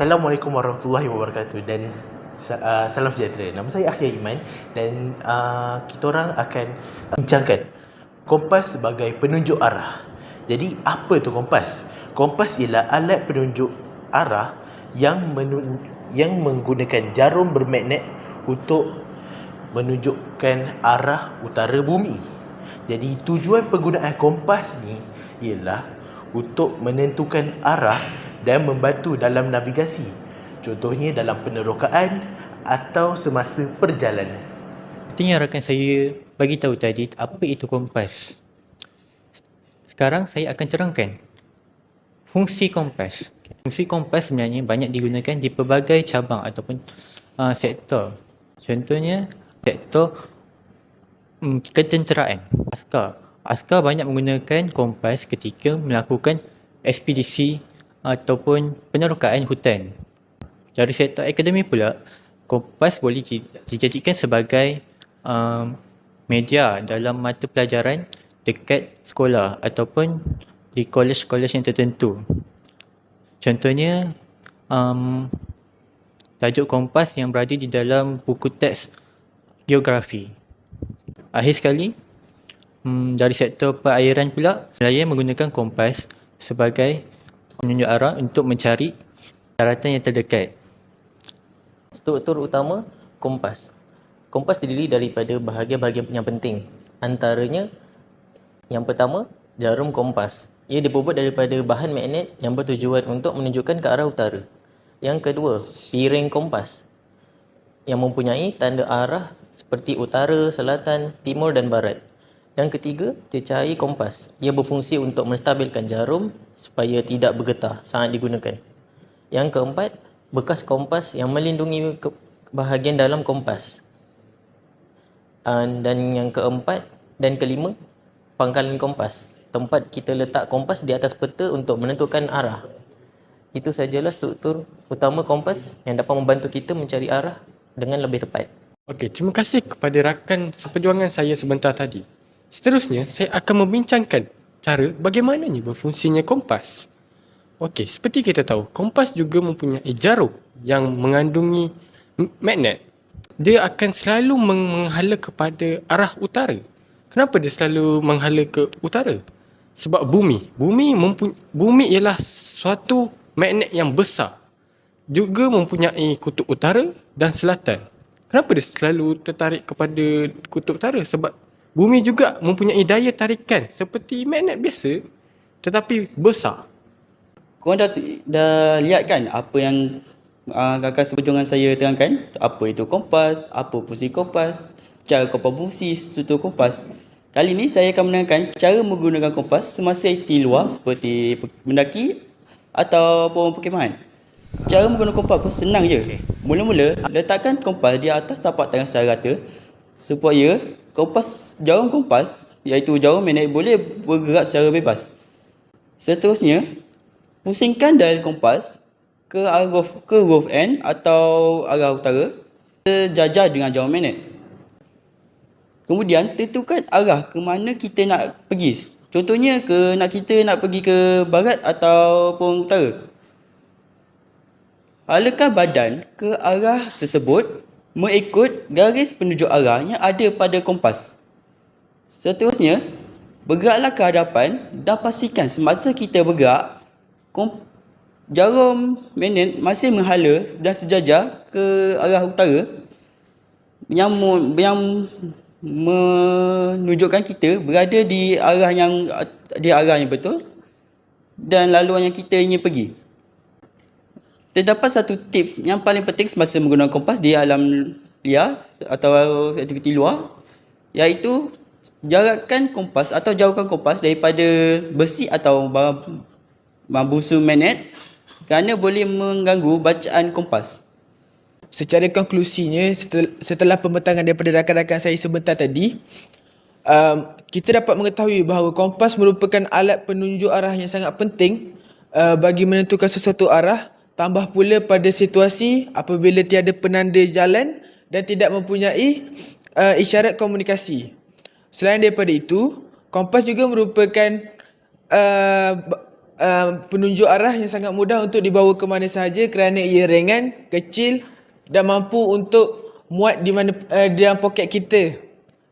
Assalamualaikum warahmatullahi wabarakatuh dan uh, salam sejahtera. Nama saya Akhil Iman dan uh, kita orang akan bincangkan kompas sebagai penunjuk arah. Jadi apa tu kompas? Kompas ialah alat penunjuk arah yang menun- yang menggunakan jarum bermagnet untuk menunjukkan arah utara bumi. Jadi tujuan penggunaan kompas ni ialah untuk menentukan arah dan membantu dalam navigasi. Contohnya dalam penerokaan atau semasa perjalanan. Yang rakan saya bagi tahu tadi apa itu kompas. Sekarang saya akan terangkan fungsi kompas. Fungsi kompas sebenarnya banyak digunakan di pelbagai cabang ataupun uh, sektor. Contohnya sektor um, ketenteraan, askar. Askar banyak menggunakan kompas ketika melakukan ekspedisi ataupun penerokaan hutan. Dari sektor akademik pula, kompas boleh dijadikan sebagai um, media dalam mata pelajaran dekat sekolah ataupun di kolej-kolej yang tertentu. Contohnya, um, tajuk kompas yang berada di dalam buku teks geografi. Akhir sekali, um, dari sektor perairan pula, nelayan menggunakan kompas sebagai menunjuk arah untuk mencari daratan yang terdekat. Struktur utama kompas. Kompas terdiri daripada bahagian-bahagian yang penting. Antaranya, yang pertama, jarum kompas. Ia dibuat daripada bahan magnet yang bertujuan untuk menunjukkan ke arah utara. Yang kedua, piring kompas yang mempunyai tanda arah seperti utara, selatan, timur dan barat. Yang ketiga, cecair kompas. Ia berfungsi untuk menstabilkan jarum supaya tidak bergetar, sangat digunakan. Yang keempat, bekas kompas yang melindungi bahagian dalam kompas. Dan yang keempat dan kelima, pangkalan kompas tempat kita letak kompas di atas peta untuk menentukan arah. Itu sajalah struktur utama kompas yang dapat membantu kita mencari arah dengan lebih tepat. Okey, terima kasih kepada rakan seperjuangan saya sebentar tadi. Seterusnya, saya akan membincangkan cara bagaimananya berfungsinya kompas. Okey, seperti kita tahu, kompas juga mempunyai jarum yang mengandungi magnet. Dia akan selalu menghala kepada arah utara. Kenapa dia selalu menghala ke utara? Sebab bumi. Bumi mempunyai bumi ialah suatu magnet yang besar. Juga mempunyai kutub utara dan selatan. Kenapa dia selalu tertarik kepada kutub utara? Sebab bumi juga mempunyai daya tarikan seperti magnet biasa tetapi besar. Korang dah, dah lihat kan apa yang uh, kakak seperjuangan saya terangkan? Apa itu kompas, apa fungsi kompas, cara kompas fungsi, struktur kompas. Kali ini saya akan menerangkan cara menggunakan kompas semasa aktiviti luar seperti mendaki ataupun perkhemahan. Cara menggunakan kompas pun senang je. Mula-mula, letakkan kompas di atas tapak tangan secara rata supaya kompas jarum kompas iaitu jarum magnet boleh bergerak secara bebas. Seterusnya, pusingkan dial kompas ke arah ke huruf N atau arah utara sejajar dengan jarum magnet. Kemudian tentukan arah ke mana kita nak pergi. Contohnya ke nak kita nak pergi ke barat ataupun utara. Halakan badan ke arah tersebut mengikut garis penunjuk arah yang ada pada kompas. Seterusnya, bergeraklah ke hadapan dan pastikan semasa kita bergerak, jarum magnet masih menghala dan sejajar ke arah utara yang yang menunjukkan kita berada di arah yang di arah yang betul dan laluan yang kita ingin pergi. Terdapat satu tips yang paling penting semasa menggunakan kompas di alam liar atau aktiviti luar iaitu jarakkan kompas atau jauhkan kompas daripada besi atau bambu magnet kerana boleh mengganggu bacaan kompas. Secara konklusinya setelah, pembentangan daripada rakan-rakan saya sebentar tadi um, kita dapat mengetahui bahawa kompas merupakan alat penunjuk arah yang sangat penting uh, bagi menentukan sesuatu arah Tambah pula pada situasi apabila tiada penanda jalan dan tidak mempunyai uh, isyarat komunikasi. Selain daripada itu, kompas juga merupakan uh, uh, penunjuk arah yang sangat mudah untuk dibawa ke mana sahaja kerana ia ringan, kecil dan mampu untuk muat di mana uh, di dalam poket kita.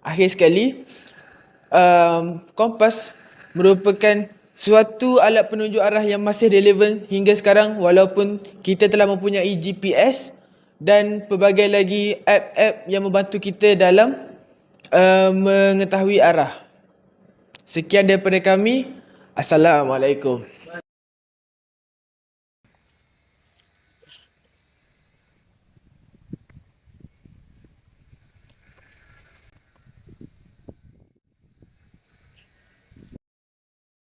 Akhir sekali, um, kompas merupakan suatu alat penunjuk arah yang masih relevan hingga sekarang walaupun kita telah mempunyai GPS dan pelbagai lagi app-app yang membantu kita dalam uh, mengetahui arah. Sekian daripada kami. Assalamualaikum.